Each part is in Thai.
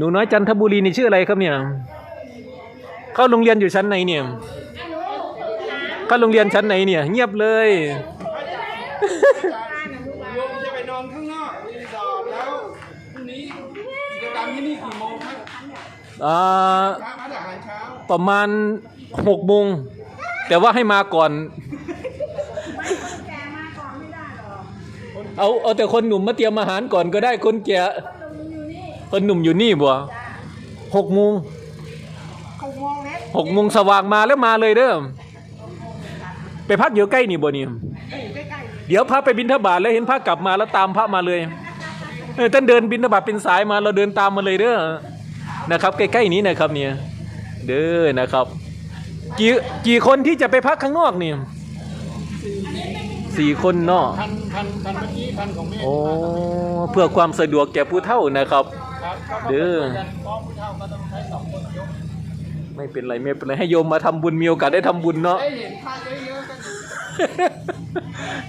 หนูน้อยจันทบุรีนี่ชื่ออะไรครับเนี่ย เข้าโรงเรียนอยู่ชั้นไหนเนี่ย เข้าโรงเรียนชั้นไหนเนี่ย เงียบเลย โยมจะไปนอนข้างนอกรีสอร์ทแล้วพรุ่งนี้กิจกรรมที่นี่กี่โมงครับอ่า เช้าอาหารเช้าประมาณหกโมงแต่ว่าให้มาก่อน เอาเอาแต่คนหนุ่มมาเตรียมอาหารก่อนก็ได้คนแก่ คนหนุ่มอยู่นี่บ่หกโมงหกโมงเล็กหกโมงสว่างมาแล้วมาเลยเด้อไปพักอยู่ใกล้นี่บ่นี่อยู่ใกล้เดี๋ยวพระไปบิณฑบาตแล้วเห็นพระกลับมาแล้วตามพระมาเลยเออท่านเดินบิณฑบาตเป็นสายมาเราเดินตามมาเลยเด้อนะครับ ใกล้ๆนี้นะครับเนี่ยเด้อนะครับ กี่กี่คนที่จะไปพักข้างนอกนี่สี่คนเนาะพันพันพันเมื่อกี้พันของแม่โอ้เพื่อความสะดวกแก่ผู้เฒ่านะครับครับก็ เด้อกันพ้องผู้เฒ่าก็ต้องใช้สองคนยกไม่เป็นไรไม่เป็นไรให้โยมมาทำบุญมีโอกาสได้ทำบุญเนาะได้เห็นพระเยอะๆกันอยู่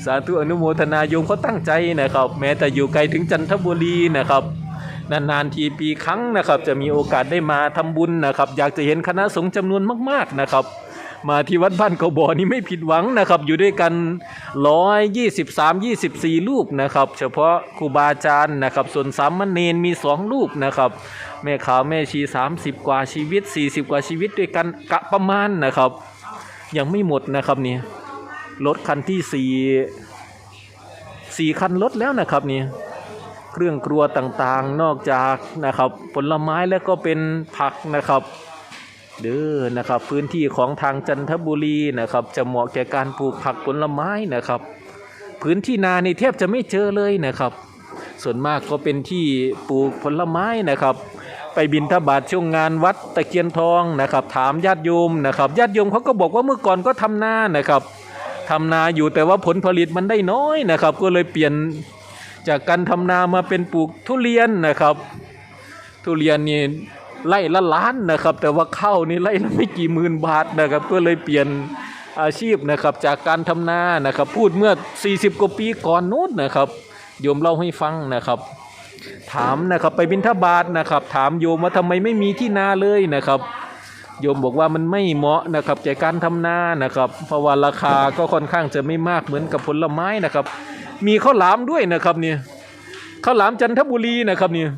สาธุอนุโมทนาโยมเขาตั้งใจนะครับ แม้แต่อยู่ไกลถึงจันทบุรีนะครับนานๆทีปีครั้งนะครับ จะมีโอกาสได้มาทำบุญนะครับ อยากจะเห็นคณะสงฆ์จำนวนมาก ๆนะครับ มาที่วัดบ้านเขาบ่อนี่ไม่ผิดหวังนะครับ อยู่ด้วยกันร้อยยี่สิบสามยี่สิบสี่รูปนะครับ เฉพาะครูบาอาจารย์นะครับ ส่วนสามเณรมีสองรูปนะครับ แม่ขาวแม่ชีสามสิบกว่าชีวิตสี่สิบกว่าชีวิตด้วยกันกะประมาณนะครับ ยังไม่หมดนะครับนี่รถคันที่สี่สี่คันรถแล้วนะครับนี่เครื่องครัวต่างๆ นอกจากนะครับ ผลไม้แล้วก็เป็นผักนะครับ เด้อนะครับ พื้นที่ของทางจันทบุรีนะครับ จะเหมาะแก่การปลูกผักผลไม้นะครับ พื้นที่นานี่แทบจะไม่เจอเลยนะครับ ส่วนมากก็เป็นที่ปลูกผลไม้นะครับ ไปบินทบาทช่วงงานวัดตะเคียนทองนะครับ ถามญาติโยมนะครับญาติโยมเขาก็บอกว่าเมื่อก่อนก็ทำนานะครับทำนาอยู่แต่ว่าผลผลิตมันได้น้อยนะครับ ก็เลยเปลี่ยนจากการทำนามาเป็นปลูกทุเรียนนะครับ ทุเรียนนี่ ไร่ละล้านนะครับ แต่ว่าข้าวนี่ไร่ละไม่กี่หมื่นบาทนะครับ ก็เลยเปลี่ยนอาชีพนะครับจากการทำนานะครับ พูดเมื่อ 40 กว่าปีก่อนนู้นนะครับโยมเล่าให้ฟังนะครับ ถามนะครับไปบิณฑบาตนะครับ ถามโยมว่าทำไมไม่มีที่นาเลยนะครับ โยมบอกว่ามันไม่เหมาะนะครับแก่การทำนานะครับ เพราะว่าราคาก็ค่อนข้างจะไม่มากเหมือนกับผลไม้นะครับ มีข้าวหลามด้วยนะครับเนี่ยข้าวหลามจันทบุรีนะครับเนี่ย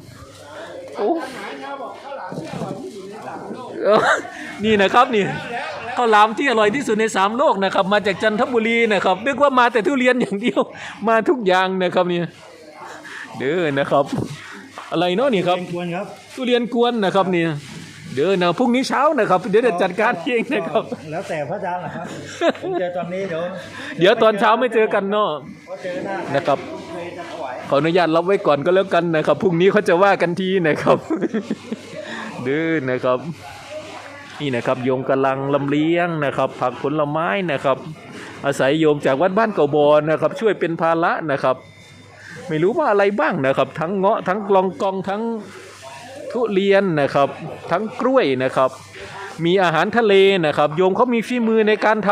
โอ้ เออนี่นะครับนี่ข้าวหลามที่อร่อยที่สุดในสามโลกนะครับมาจากจันทบุรีนะครับนึกว่ามาแต่ทุเรียนอย่างเดียวมาทุกอย่างนะครับเนี่ยเด้อนะครับ อะไรเนาะนี่ครับ ควรครับทุเรียนกวนนะครับเนี่ยเดี๋ยวนะพรุ่งนี้เช้านะครับ เดี๋ยวจะจัดการเองนะครับ แล้วแต่พระอาจารย์เหรอครับผมเจอตอนนี้เดี๋ยวเดี๋ยวตอนเช้าไม่เจอกันเนาะพอเจอหน้า นะครับ ขออนุญาตรับไว้ก่อนก็แล้วกันนะครับพรุ่งนี้เขาจะว่ากันทีนะครับเดื้อนะครับ นี่นะครับโยมกำลังลำเลียงนะครับ ผักผลไม้นะครับ อาศัยโยมจากวัดบ้านเก่าบอนะครับ ช่วยเป็นภาระนะครับ ไม่รู้ว่าอะไรบ้างนะครับ ทั้งเงาะทั้งกลองกองทั้งทุเรียนนะครับ ทั้งกล้วยนะครับ มีอาหารทะเลนะครับ โยมเขามีฝีมือในการท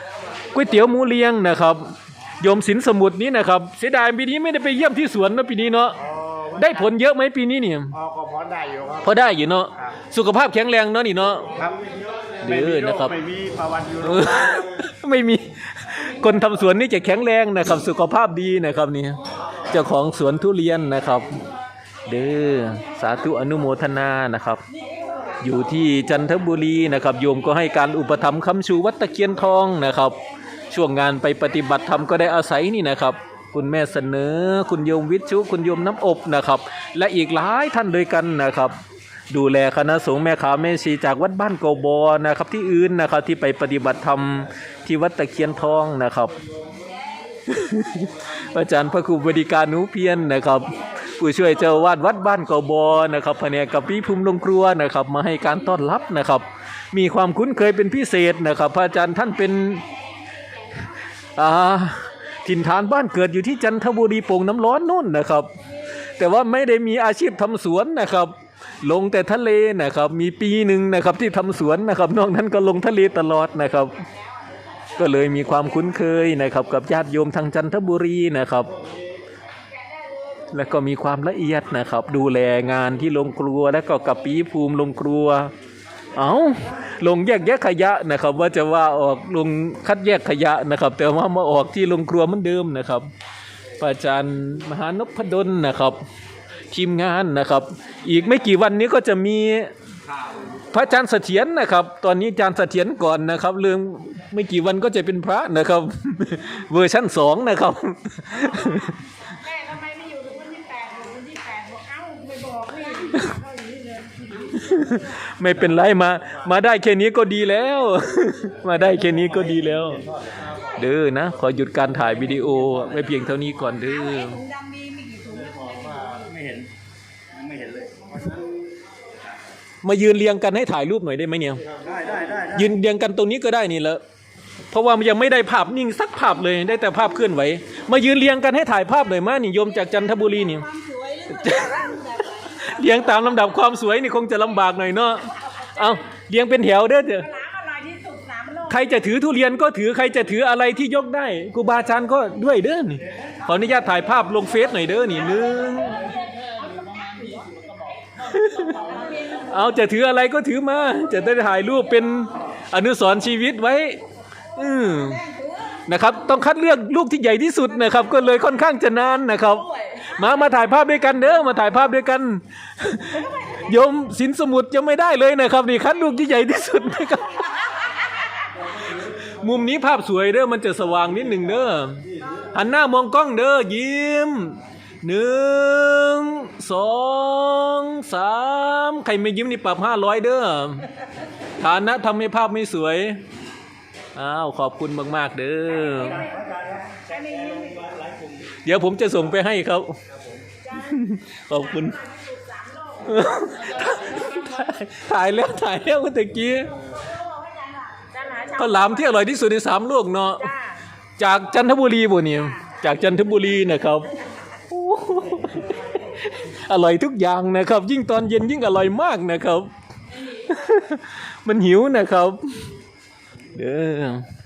ำก๋วยเตี๋ยวหมูเลียงนะครับ โยมสินสมุทรนี้นะครับ เสียดายปีนี้ไม่ได้ไปเยี่ยมที่สวนนะปีนี้เนาะได้ผลเยอะไหมปีนี้เนี่ยออกก็พอได้อยู่ครับพอได้อยู่เนาะสุขภาพแข็งแรงเนาะนี่เนาะครับเด้อนะครับไม่มีประวัติอยู่เออไม่มีคนทำสวนนี่จะแข็งแรงนะครับ สุขภาพดีนะครับนี่เจ้าของสวนทุเรียนนะครับ เด้อสาธุอนุโมทนานะครับ อยู่ที่จันทบุรีนะครับ โยมก็ให้การอุปถัมภ์คำชูวัดตะเคียนทองนะครับ ช่วงงานไปปฏิบัติธรรมก็ได้อาศัยนี่นะครับ คุณแม่เสนอ คุณโยมวิชุคุณโยมน้ำอบนะครับ และอีกหลายท่านด้วยกันนะครับ ดูแลคณะสงฆ์แม่ขาแม่ชีจากวัดบ้านโกบอนะครับ ที่อื่นนะครับที่ไปปฏิบัติธรรมที่วัดตะเคียนทองนะครับ อาจารย์พระครูบดิการนูเพียนนะครับผู้ช่วยเจ้าวาดวัดบ้านกบอนะครับแผนกกับพี่ภูมิลงครัวนะครับ มาให้การต้อนรับนะครับ มีความคุ้นเคยเป็นพิเศษนะครับ พระอาจารย์ท่านเป็น ถิ่นฐานบ้านเกิดอยู่ที่จันทบุรีโป่งน้ำร้อนนู่นนะครับ แต่ว่าไม่ได้มีอาชีพทำสวนนะครับ ลงแต่ทะเลนะครับ มีปีหนึ่งนะครับที่ทำสวนนะครับ นอกนั้นก็ลงทะเลตลอดนะครับ ก็เลยมีความคุ้นเคยนะครับ กับญาติโยมทางจันทบุรีนะครับแล้วก็มีความละเอียดนะครับ ดูแลงานที่ลงครัวแล้วก็กับปีภูมิลงครัว เอาลงแยกแยะขยะนะครับ ว่าจะว่าออกลงคัดแยกขยะนะครับ แต่ว่ามาออกที่ลงครัวเหมือนเดิมนะครับพระอาจารย์มหานพดลนะครับทีมงานนะครับ อีกไม่กี่วันนี้ก็จะมีพระอาจารย์เสถียรนะครับ ตอนนี้อาจารย์เสถียรก่อนนะครับ เรื่องไม่กี่วันก็จะเป็นพระนะครับ เวอร์ชั่นสองนะครับ ไม่เป็นไรมา มาได้แค่นี้ก็ดีแล้ว มาได้แค่นี้ก็ดีแล้ว เด้อนะ ขอหยุดการถ่ายวิดีโอไว้เพียงเท่านี้ก่อนเด้อถุงดำมีมีกี่ถุงนะถุงดำไม่เห็นยังไม่เห็นเลยมายืนเรียงกันให้ถ่ายรูปหน่อยได้ไหมเนี่ยได้ได้ได้ได้ยืนเรียงกันตรงนี้ก็ได้นี่แหละเพราะว่ามันยังไม่ได้ภาพนิ่งสักภาพเลยได้แต่ภาพเคลื่อนไหวมายืนเรียงกันให้ถ่ายภาพหน่อยมานี่โยมจากจันทบุรีนี่ เรียงตามลำดับความสวยนี่คงจะลำบากหน่อยเนาะเอาเรียงเป็นแถวเด้อเถอะน้ำอร่อยที่สุดสามโลกใครจะถือทุเรียนก็ถือใครจะถืออะไรที่ยกได้ครูบาอาจารย์ก็ด้วยเด้อนี่ขออนุญาตถ่ายภาพลงเฟซหน่อยเด้อนี่หนึงเอาจะถืออะไรก็ถือมา จะได้ถ่ายรูปเป็นอนุสรณ์ชีวิตไว้ อืมนะครับ ต้องคัดเลือกลูกที่ใหญ่ที่สุดนะครับ ก็เลยค่อนข้างจะนานนะครับ มามาถ่ายภาพด้วยกันเด้อมาถ่ายภาพด้วยกันโยมสินสมุดยังไม่ได้เลยนะครับนี่คัดลูกที่ใหญ่ที่สุดนะครับมุมนี้ภาพสวยเด้อมันจะสว่างนิดหนึ่งเด้อหันหน้ามองกล้องเด้อยิ้มหนึ่งสองสามใครไม่ยิ้มนี่ปรับห้าร้อยเด้อฐานะทำให้ภาพไม่สวย อ้าวขอบคุณมาก ๆ เด้อ เดี๋ยวผมจะส่งไปให้ครับ ขอบคุณ ถ่ายแล้วถ่ายแล้วเมื่อตะกี้จะหาชาวข้าวหลามที่อร่อยที่สุดในสามโลกเนาะจ้าจากจันทบุรีบ่เนี่ยจากจันทบุรีนะครับโอ้โหอร่อยทุกอย่างนะครับ ยิ่งตอนเย็นยิ่งอร่อยมากนะครับ มันหิวนะครับ เด้อ